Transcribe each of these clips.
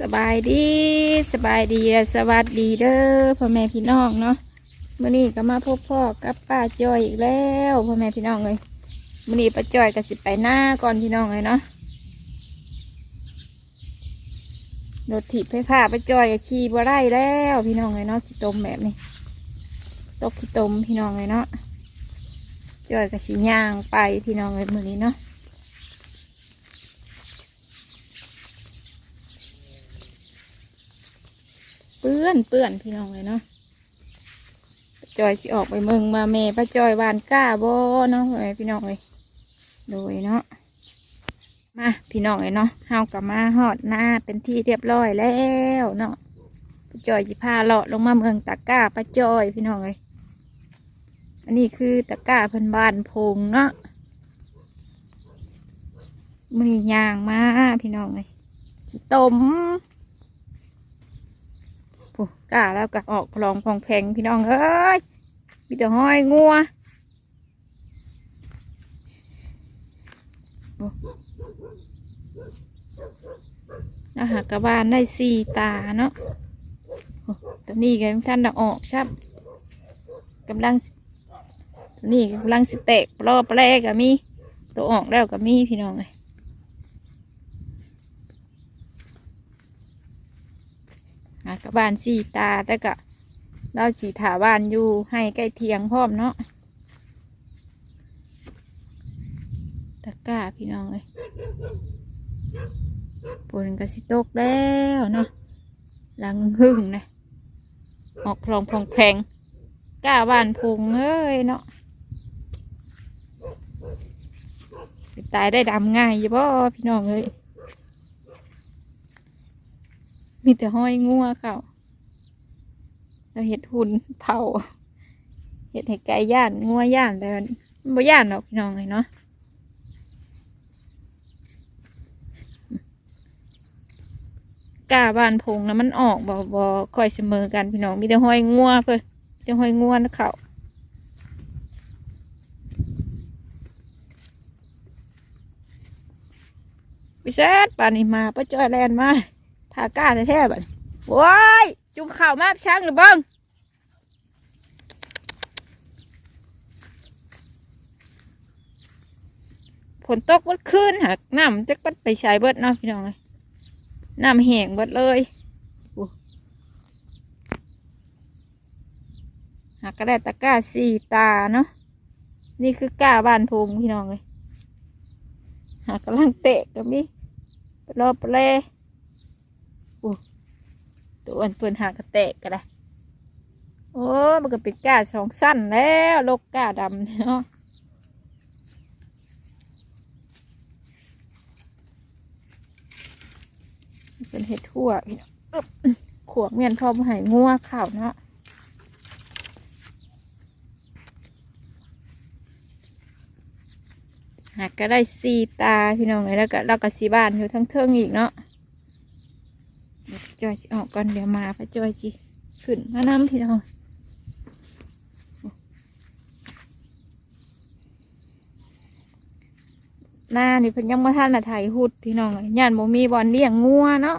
สบายดีสบายดีสวัสดีเด้อพ่อแม่พี่น้องเนาะมื่อนี้ก็มาพบพ่อกับป้าจอยอีกแล้วพ่อแม่พี่น้องเลยมื่อนี้ป้าจอยก็สิไปหน้าก่อนพี่น้องเลยเนาะรถถีบไฟผ้าป้าจอยก็ขี่บ่ได้แล้วพี่น้องเลยเนาะขี้ตมแบบนี้ตกขี้ตมพี่น้องเลยเนาะจอยก็สิย่างไปพี่น้องเลยมื่อนี้เนาะ ปื้อนเปื้อนพี่น้องเลยเนาะจอยสิออกไปเมืองมาเมป้าจอยวานก้าบ่เนาะไปพี่น้องเลยโดยเนาะมาพี่น้องเลยเนาะเฮากลับมาหอดหน้าเป็นที่เรียบร้อยแล้วเนาะป้าจอยสิพาเลาะลงมาเมืองตะก้าป้าจอยพี่น้องเลยอันนี้คือตะก้าเพิ่นบ้านพงเนาะมือยางมาพี่น้องเลยขี้ต้ม ผู้กล้าแล้วก็ออกคลองพองแพงพี่น้องเอ้ยมีแต่ห้อยงัวอ้นะหากระบาลได้สี่ตาเนาะตัวนี้กันท่านจะออกชับกำลังตัวนี้กำลังสิเตะรอบแรกก็มี ตัวออกแล้วก็มีพี่น้องเลย หากบานสี่ตาแต่กะเราสีถาบ้านอยู่ให้ใกล้เทียงพร้อมเนาะตะก้าพี่น้องเลยฝนกระสิตกแล้วเนาะลังหึ่งนะออกพลองพลองแพงก้าบ้านพุงเอ้ยเนาะตายได้ดำง่ายอยู่บ่พี่น้องเอ้ย มีแต่ห้อยงัวเขาเราเห็ดหุ่นเผาเห็ดให้ไก่ย่านงัวย่านแต่บ่ย่านหรอกพี่น้องเลยเนาะกาบานพงนะมันออกบ่บ่ค่อยเสมอกันพี่น้องมีแต่ห้อยงัวเพื่อแต่ห้อยงัวนะเขาพิเศษป่านนี้มาป้าจ้อยแลนมา พาก้าแท้ๆบัดนี้โว้ยจุ่มข่าวมาช่างหรือเบิ้งฝนตกวัดคืนหักน้ำจะกัดไปใช้เบิดเนาะพี่น้องเลยน้ำแห้งเบิดเลยหักกระแดตะก้าสี่ตาเนาะนี่คือก้าบ้านพงพี่น้องเลยหักกำลังเตะก็มีรอบเป ลตัวอันเปินหากระแตกก็ได้ โอ้ มันก็เป็นก้าสองสั้นแล้วโลกก้าดำเนาะเป็นเห็ดทั่วพี่น้องขวงเมียนพอมหายงัวข่าวเนาะหากก็ได้สีตาพี่น้องเลยแล้วก็แล้วก็สีบ้านอยู่ทั้งเทิงอีกเนาะ จอยสิออกก่อนเดี๋ยวมาพระจอยสิขึ้นมาน้ำพี่น้องหน้านี่เพิ่นยังมาท่านละไทยหุดพี่น้องย่านโมมีบอลเลี้ยงงัวเนาะ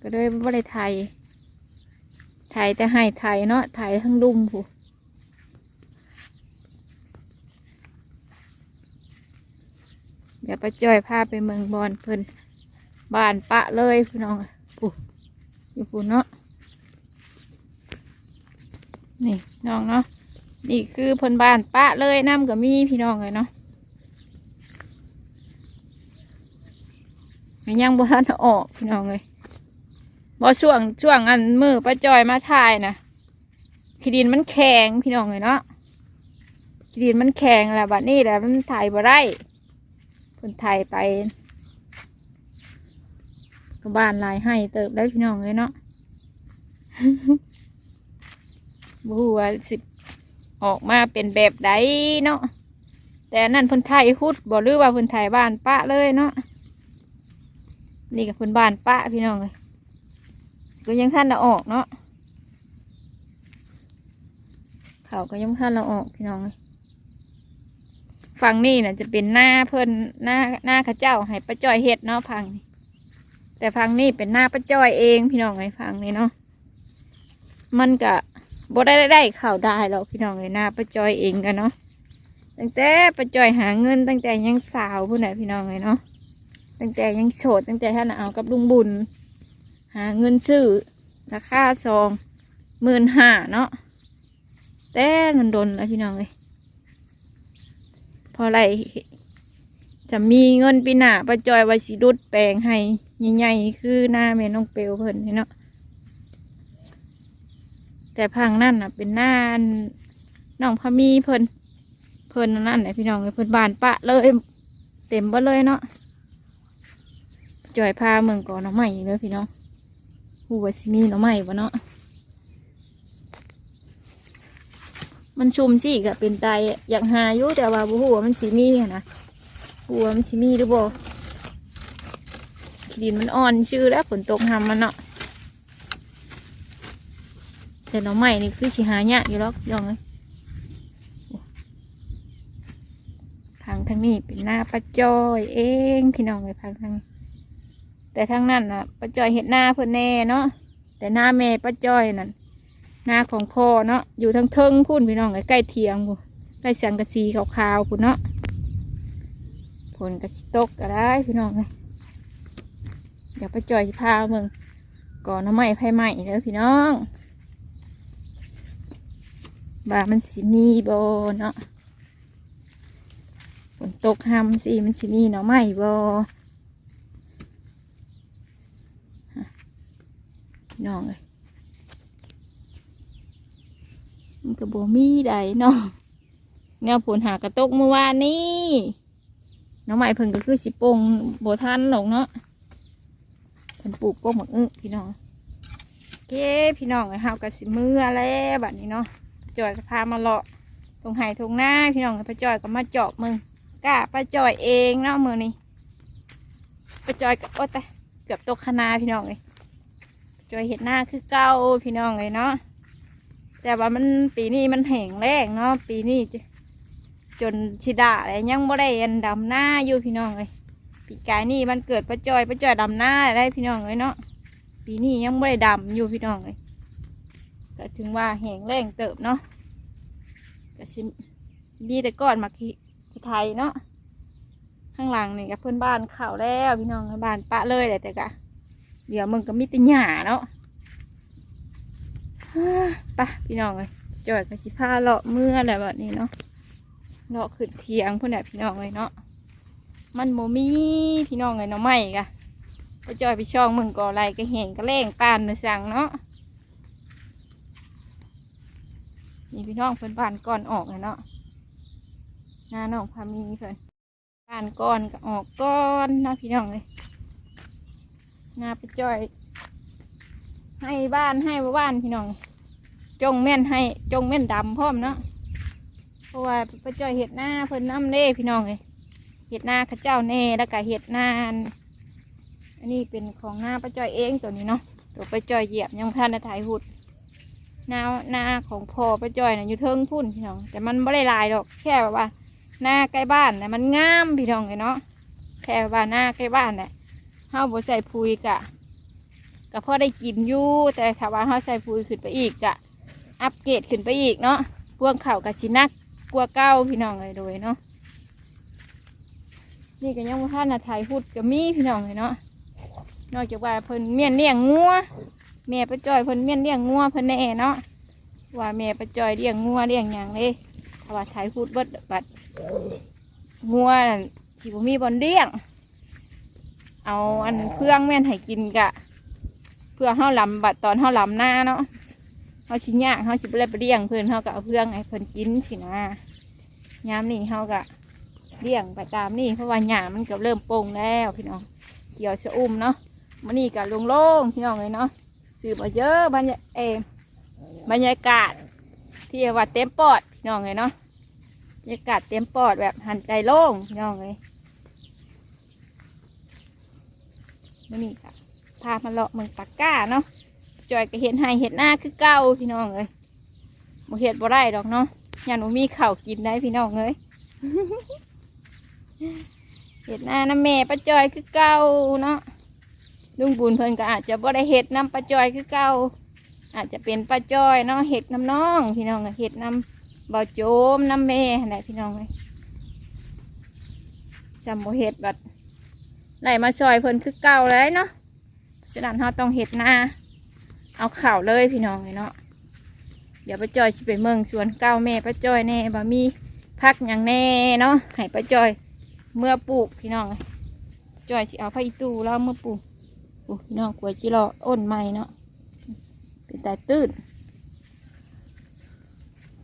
ก็เลยบ่ได้ไทยไทยแต่ให้ไทยเนาะไทยทั้งดุมผู้เดี๋ยวป้าจอยพาไปเมืองบอลเพิ่น บานปะเลยพี่น้องปุ๊อยู่ปุ๊เนาะนี่น้องเนาะนี่คือพนบานปะเลยน้ำกับมีพี่น้องเลยเนาะมันยังบ่ทันออกพี่น้องเลยบ่ช่วงช่วงอันมือป้าจอยมาถ่ายนะขีดินมันแข็งพี่น้องเลยเนาะขีดินมันแข็งแหละบัดนี้แหละมันถ่ายบ่ได้เพิ่นถ่ายไป ก็บ้านลายให้เติบได้พี่น้องเลยเนาะบูว่าสิออกมาเป็นแบบใดเนาะแต่นั่นเพิ่นไทยฮุดบอกหรือว่าเพิ่นไทยบ้านปะเลยเนาะนี่กับเพิ่นบ้านปะพี่น้องเลยก็ยังท่านเราออกเนาะเขาก็ยังท่านเราออกพี่น้องเลยฝั่งนี่น่ะจะเป็นหน้าเพิ่นหน้าหน้าข้าเจ้าให้ป้าจอยเฮ็ดเนาะพังนี่ แต่ฟังนี่เป็นหน้าป้าจ้อยเองพี่น้องไอ้ฟังนี่เนาะมันก็บ่ได้ได้ข่าวได้หรอกพี่น้องไอ้หน้าป้าจ้อยเองกันเนาะตั้งแต่ป้าจ้อยหาเงิน ตั้งแต่ยังสาวผู้ไหนพี่น้องไอ้เนาะตั้งแต่ยังโสดตั้งแต่ท่านเอากับลุงบุญ หาเงินซื้อราคาซองหมื่นห้าเนาะแต่มันโดนแล้วพี่น้องเลยพอไร จะมีเงินปีหน้าป้าจอยว่าสิรุดแปลงให้ใหญ่ๆคือหน้าแม่น้องเปลวเพิ่นนะเนาะแต่พังนั่นน่ะ เป็นหน้าน้องพมีเพิ่นเพิ่นนั่นแหละพี่น้องเอ้เพิ่นบานปะเลย เต็มบ่เลยเนาะจอยพาเมืองก่อนน้องใหม่เลยพี่น้องหูว่าสิมีน่อไม้บ่เนาะมันชุมสิก็เป็นใจอยากหาอยู่แต่ว่าบ่ฮู้ว่ามันสิมีนนะฮู้ว่ามันสิมีหรือบ่ดินมันอ่อนชื่อแล้วฝนตกหำมันเนาะแต่หน่อไม้นี่คือสิหายากอยู่หรอกยองเลยทางทางนี้เป็นหน้าป้าจอยเองพี่น้องเลยทางทางแต่ทางนั้นน่ะป้าจอยเห็ดหน้าเพิ่อนแน่เนาะแต่หน้าแม่ป้าจอยนั่นหน้าของพ่อเนาะอยู่ทั้งเทิงพุ่นพี่น้องใกล้เทียงพู้นใกล้เสียงกระสีขาวๆพุ่นเนาะ ผลกระสิตกก็ได้พี่น้องเลยเดี๋ยวไปจ้อยพาเมืองก่อนน้ำใหม่ไผ่ใหม่เด้อพี่น้องบ่ามันสิมีโบเนาะฝนตกห้ำสิมันสิมีหน่อไม้บ่พี่น้องเลยมันก็บ่มีใดเนาะแนวผลหากระตกเมื่อวานนี้ น้องใหม่เพิ่นก็คือสิปงโบ่ทันหรอกเนาะเพิ่นปลูกก็หมกอึพี่น้องเก้พี่น้องเอ้ยเฮาก็สิมือแล้วบัดนี้เนาะจอยก็พามาเลาะตรงไห้ตรงหน้าพี่น้องเอ้ป้าจอยก็มาเจาะมึงกล้าป้าจอยเองเนาะมือนี้ป้าจอยก็โอ๊ยแต่เกือบตกคณาพี่น้องเลยจอยเห็ดหน้าคือเก้าพี่น้องเลยเนาะแต่ว่ามันปีนี้มันแห้งแล้งเนาะปีนี้ จนชิดาอะไรยังบ่ได้อันดำหน้าอยู่พี่น้องเลยปีกายนี่มันเกิดประจอยประจอยดำหน้าได้พี่น้องเลยเนาะปีนี้ยังบ่ได้ดำอยู่พี่น้องเลยก็ถึงว่าแห้งแล้งเติบเนาะก็สิมีแต่ก้อนมาขี้ขี้ไทยเนาะข้างหลังนี่กับเพื่อนบ้านข่าวแล้วพี่น้องบ้านปะเลยแหละแต่กะเดี๋ยวมึงก็มีแต่หญ้าเนาะไปะพี่น้องเลยจอยกับสิพาเลาะเมื่ออะไรแบบนี้เนาะ เลาะขึ้นเทียงพวกนี้พี่น้องเลยเนาะมันโมมีพี่น้องเลยเนาะไม่กะไปจอยไปช่องมึงก่ออะไรก็เห็นก็แรงปานมาสั่งเนาะนี่พี่น้องเพิ่นบานก่อนออกเลยเนาะหน้าน้องพามีเพิ่นบานก่อนก็ออกก่อนนาะพี่น้องเลยนาไปจอย ให้บ้านให้บ้านพี่น้อง จงแม่นให้จงแม่นดำพร้อมเนาะ เพราะว่าไปจ่อยเห็ดหน้าเพิ่นน้ำเน่พี่น้องเลยเห็ดหน้าข้าเจ้าเน่แล้วก็เห็ดหน้าอันนี้เป็นของหน้าไปจ่อยเองตัวนี้เนาะตัวไปจ่อยเหยียบยังพันในถ่ายหุดหน้าหน้าของพ่อไปจ่อยน่ะอยู่เทิงพุ่นพี่น้องแต่มันไม่ได้ลายดอกแค่แบบว่า หน้าใกล้บ้านน่ะมันงามพี่น้องเลยเนาะแค่ว่าหน้าใกล้บ้านน่ะเฮาบ่ใส่ปุ๋ยกะก็พอได้กินอยู่แต่ถ้าว่าเฮาใส่ปุ๋ยขึ้นไปอีกกะอัปเกรดขึ้นไปอีกเนาะพวกเข่ากับสินัก กลัวาเก้าพี่น้องเลยโดยเนาะนี่ก็ยังท่านนะถ่ายพูดกับมีพี่น้องเลยเนาะนอกจากว่าเพิ่นเมียนเลี้ยงงัวแม่ประจอยเพิ่นเมียนเลี้ยงงัวเพิ่นแน่เนาะว่าแม่ประจอยเลี้ยงงัวเลี้ยงหยังเลยถ้าว่าถ่ายพูดเบิดบัดงัวนั่นที่บ่มีบอลเลี้ยง เอาอันเพื่องแม่นให้กินกะ เพื่อเฮาลำบัดตอนเฮาลำหน้าเนาะ เฮาชิ้นยากเฮาสิบ่ได้ไปเลี้ยงเพิ่อนเฮาก็เอาเพื่องให้เพิ่อนกินสินะยามนี้เฮาก็เลี้ยงไปตามนี่เพราะว่าหญ้ามันก็เริ่มโป่งแล้วพี่น้องเขียวชะอุ่มเนาะมันนี่ก็โล่งๆพี่น้องเลยเนาะสืบมาเยอะบรรยาเอบรรยากาศ ที่ว่าเต็มปอดพี่น้องเลยเนาะบรรยากาศเต็มปอดแบบหันใจโล่งพี่น้องเลยมื่อนี้ค่ะพามาเลาะเมืองปากก้าเนาะ จอยก็เห็นให้เห็ดหน้าคือเก้าพี่น้องเลยบ่เห็ดบ่ได้ดอกเนาะยันบ่มีข้าวกินได้พี่น้องเลยเห็ดหน้าน้ำแม่ป้าจอยคือเก้าเนาะลุงบุญเพิ่นก็อาจจะบ่ได้เห็ดน้ำปลาจอยคือเก่าอาจจะเป็นปลาจอยเนาะเห็ดน้ำน้อง พี่น้องเห็ดน้ำเบาโจมน้ำแม่ไหนพี่น้องเลยจำบ่เห็ดบัดไหลมาซอยเพิ่นคือเก่าเลยเนาะฉะนั้นเราต้องเห็ดหน้า เอาข่าเลยพี่น้องเลยเนาะเดี๋ยวป้าจอยสิไปเมืองสวนเก้าแม่ป้าจอยแน่บ่มีพักอย่างแน่เนาะให้ป้าจอยเมื่อปลูกพี่น้องจอยสิเอาพระอีตูแล้วเมื่อปลูกพี่น้องกล้วยจิรออ้นใหม่เนาะเป็นแต่ตื้น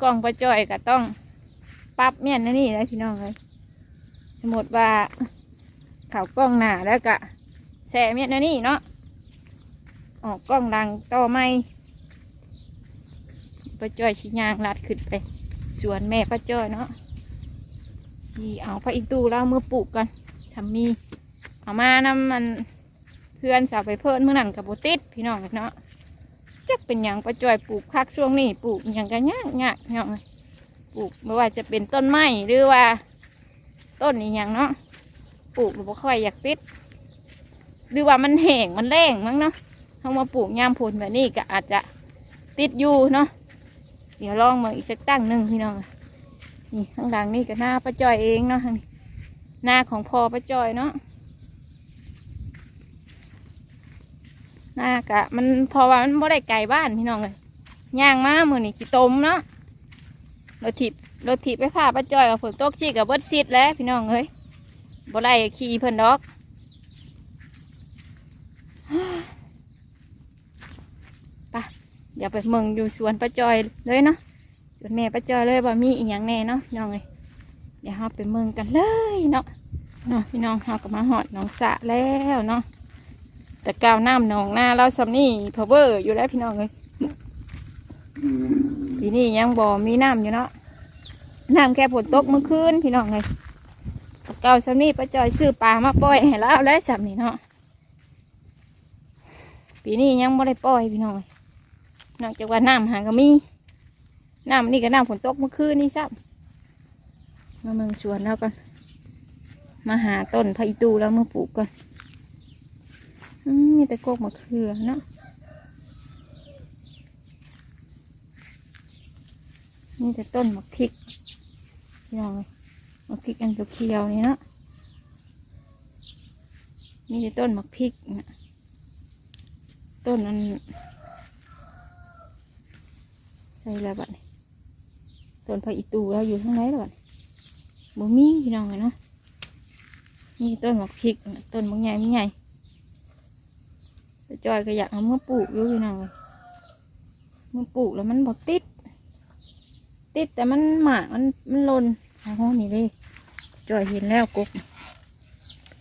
กล้องประจอยก็ต้องปรับเมียนนะนี่เลยพี่น้องเลยสมมติว่าเขากล้องหนาแล้วก็แสเมียนนะนี่เนาะ ออกกล้องดังต่อไม่ประจอยชิยางลัดขึ้นไปสวนแม่ประจอยเนาะสีเอาพระอินตูแล้วเมื่อปลูกกันทำมีเอามานำมันเพื่อนสาวไปเพิ่นเมื่อนั้นกับโบติดพี่น้องเนาะจักเป็นหยังประจอยปลูกพักช่วงนี้ปลูกหยังกันยากยากเนาะปลูกไม่ว่าจะเป็นต้นไม้หรือว่า ต้นอีหยังเนาะปลูกบ่ค่อยอยากติดหรือว่ามันแห้งมันแรงมั้งเนาะ เขามาปลูกยามผลแบบนี้ก็อาจจะติดอยู่เนาะเดี๋ยวลองมาอีกสักตั้งหนึ่งพี่น้องนี่ข้างหลังนี่ก็หน้าประจอยเองเนาะหน้าของพ่อประจอยเนาะหน้ากะมันพอว่ามันบ่ได้ไกลบ้านพี่น้องเลยย่างมามือนี่ขี้ตมเนาะรถถีบรถถีบไปพาป้าจอยกับฝนตกชีกับเบิดซิดแล้วพี่น้องเอ้ยบ่ได้ขี่เพิ่นดอก ไปะ เดี๋ยวไปเมืองอยู่สวนป้าจอยเลยเนาะสวนแม่ป้าจอยเลยบ่มีอีกอย่างแน่เนาะน้องเอ้ยเดี๋ยวเราไปเมืองกันเลยเนาะเนาะพี่น้องเราก็มาหอดหนองสะแล้วเนาะแต่กาวน้ำหนองหน้าเราสำนี่พาวเวอร์อยู่แล้วพี่น้องเลยทีนี้ยังบ่มีน้ำอยู่เนาะน้ำแค่ฝนตกเมื่อคืนพี่น้องเลยแต่กาวสำนี่ป้าจอยซื้อปลามาปล่อยให้เราแล้วสำนี่เนาะปีนี้ยังบ่ได้ปล่อยพี่น้องเลย นอกจากว่าน้ำหางก็มีน้ำนี่ก็น้ำฝนตกเมื่อคืนนี่ซ้ำมาเมืองสวนแล้วกันมาหาต้นพะอีตูแล้วมาปลูกก่อนมีแต่โกกมะเขือเนาะมีแต่ต้นมะพริกพี่น้องเลยมะพริกอันเขียวๆนี่เนาะมีแต่ต้นมะพริกต้นนั้น ส่แล้วบัดนี้ต้นพระอิตูเราอยู่ข้างในแล้วบัดนี้บ่มีพี่น้องเลยเนาะมีแต่ต้นมะพริกต้นบางใหญ่บางใหญ่จอยก็อยากเอามื่อปลูกอยู่พี่น้องเลยมื่อปลูกแล้วมันบอติด ติดแต่มันหมากมันมันลนเอาห้องนี่เลยจอยเห็นแล้วกก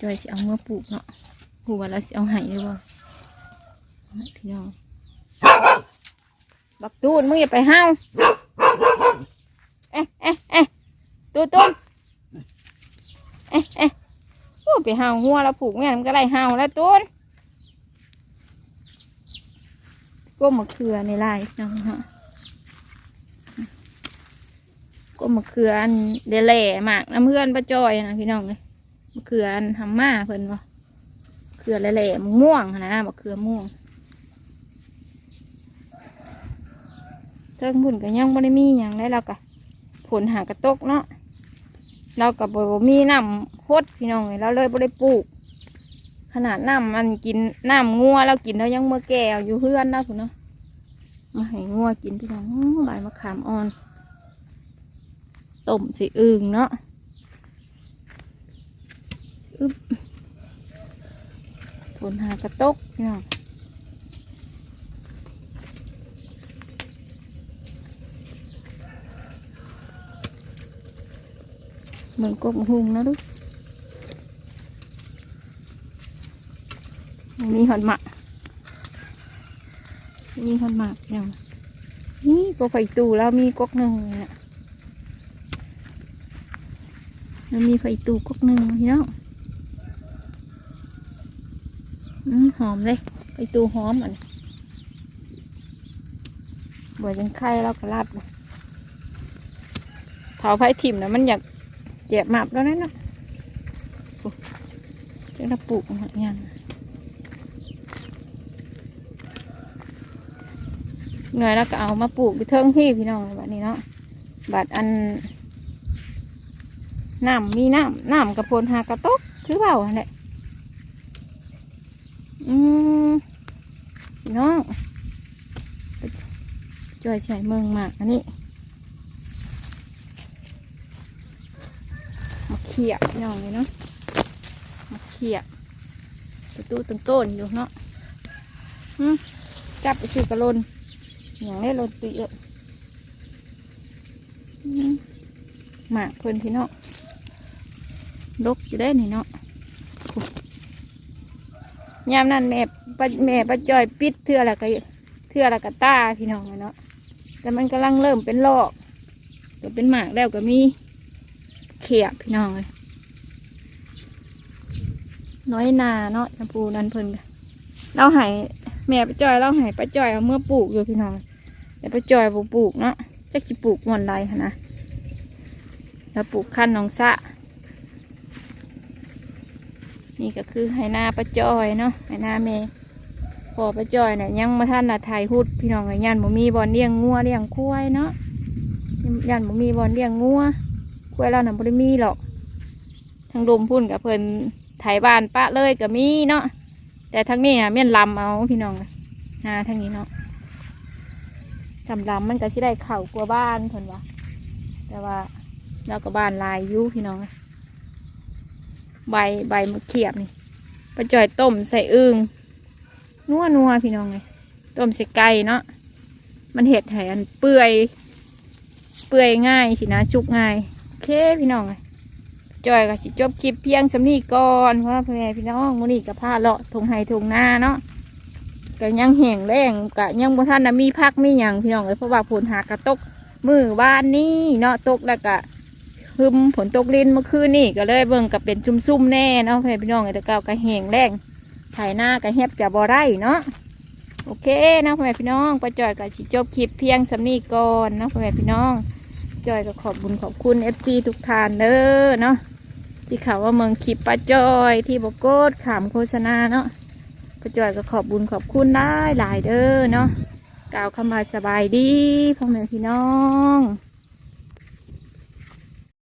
จอยสิเอามื่อปลูกเนาะกูว่าเราสิเอาไห้หรือเปล่าพี่น้อง บักตูนมึงอย่าไปห้าวเอ๊ะเอ๊ะเอ๊ะตูนตูนเอ๊ะเอ๊ะโอ้ไปห้าวหัวแล้วผูกแม่มันก็ไล่ห้าวแล้วตูนก้มมะเขือในลายน้องฮะก้มมะเขืออันเดแหล่หมากน้ำเพื่อนป้าจอยนะพี่น้องเลยมะเขืออันทำมาเพิ่นวะเขือแหล่ๆมะม่วงนนะมะเขือม่วง เทิงบุญก็ยังไม่ได้มีอย่างไรเรากะผลหากระตกเนาะเรากับบมีน้ำพดพี่น้องเลยเราเลยบ่ได้ปลูก ขนาดน้ำมันกินน้ำงัวเรากินเรายังเมื่อแก่อยู่เพื่อนนะคุณเนาะมาให้งัวกินพี่น้องอื้อใบมะขามอ่อนต้มส่อึ่งเนาะอึบผลหากระตกพี่น้อง เหมือนกบหุงนะลูกมีหอนหมากมีหอนหมากอย่างนี่กกไฟตูแล้วมีกกหนึ่งเนี่ยแล้วมีไฟตูกกหนึ่งพี่น้องอืมหอมเลยไฟตูหอมอันนี้บ่ยังไข่เราก็รับเลยเผาไผ่ถิ่มนะมันอยาก แจกหมับแล้วนั่นนะจะระปุกหนักยัหน่อยแล้วก็เอามาปลูกไปเทิงพี่พี่น้องแบบนี้เนาะบัดอันน้ำมีน้ำน้ำกระพนหากระตกคือเปล่าเนี่ยอืมพี่น้องจอยใส่เมืองมากอันนี้ ขียบพี่น้องเลยเนาะมาเขียบประตูต้นต้นอยู่เนาะจับไปคือกระลนอย่างนี้โรตีเอะหมากเพิ่นพี่เนาะลกอยู่ได้นี่เนาะยามนั้นแม่ปแม่ป้าจอยปิดเทือละก็เทือละก็ตาพี่น้องเนาะแต่มันกำลังเริ่มเป็นลอกก็เป็นหมากแล้วก็มี เขียบพี่น้องเลยน้อยนาเนาะชมพูนันเพิ่นเราหายแม่ป้าจอยเราหายป้าจอยเอาเมื่อปลูกอยู่พี่น้องแต่ป้าจอยบ่ปลูกเนาะจะคิปลูกม่วนไรนะแล้วปลูกขั้นหนองสะนี่ก็คือไหนาป้าจอยเนาะไหนาเมพอป้าจอยเนี่ยยังมาท่านละไทยหุดพี่น้องกับยันบ่มีบอลเลี้ยงงัวเลี้ยงควายเนาะยันบ่มีบอลเลี้ยงงัว ควยเราน่ะบ่ได้มีหรอกทางลมพุ่นกับเพิ่นไถบ้านปะเลยก็มีเนาะแต่ทางนี้น่ะเมียนลำเอาพี่น้องนาทางนี้เนาะทำลำมันก็สิได้เข่ากลัวบ้านคนวะแต่ว่าเราก็บ้านลายยุพี่น้องใบใบมะเขียบนี่ปลาจ่อยต้มใส่อึ่งนัวนัวพี่น้องเลยต้มใส่ไก่เนาะมันเห็ดไห้อันเปื่อย เปื่อยง่ายสินะชุกง่าย เคพี่น้องจอยก็สิจบคลิปเพียงสำนีก่อนเพราะว่าพ่อแม่พี่น้องมื้อนี้ก็พาเลาะทงไห้ทงหน้าเนาะก็ยังแห้งแรงก็ยังบ่ทันน่ะมีพักมีหยังพี่น้องเอ้ยเพราะว่าฝนหากระตกมือบ้านนี้เนาะตกแล้วก็หึมฝนตกลินเมื่อคืนนี่ก็เลยเบิ่งกับเป็นซุ่มๆแน่เนาะพี่น้องเอ้ยแต่เก่าก็แห้งแรงไถหน้าก็แฮบจะบ่ได้เนาะโอเคนะพ่อแม่พี่น้องป้าจอยก็สิจบคลิปเพียงสำนีก่อนเนาะพ่อแม่พี่น้อง จอยก็ขอบบุญขอบคุณ FC ทุกท่านเด้อเนาะที่ข่าวว่าเมืองคลิปป้าจอยที่บกโกดขามโฆษณาเนาะป้าจอยก็ขอบบุญขอบคุณได้หลายเด้อเนาะกล่าวคำว่าสบายดีพ่อแม่พี่น้อง